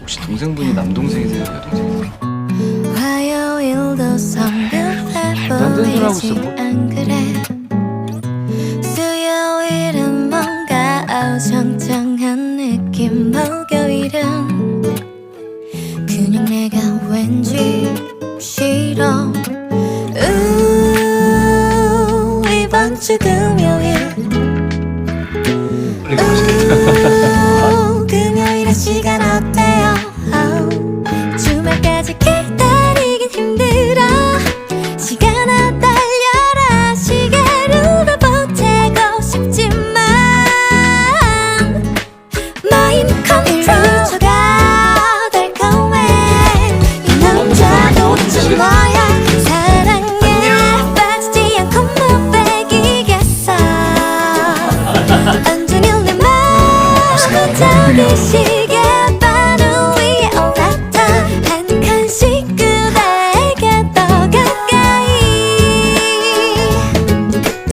혹시 동생분이 남동생이세요? 여동생이세요? 화요일도 성급해 딴 데는 하고 있어, 뭐. 안 그래 수요일은 뭔가 어정쩡한 느낌 목요일은 그냥 내가 왠지 싫어 우 이번 주 금요일 우 旅行。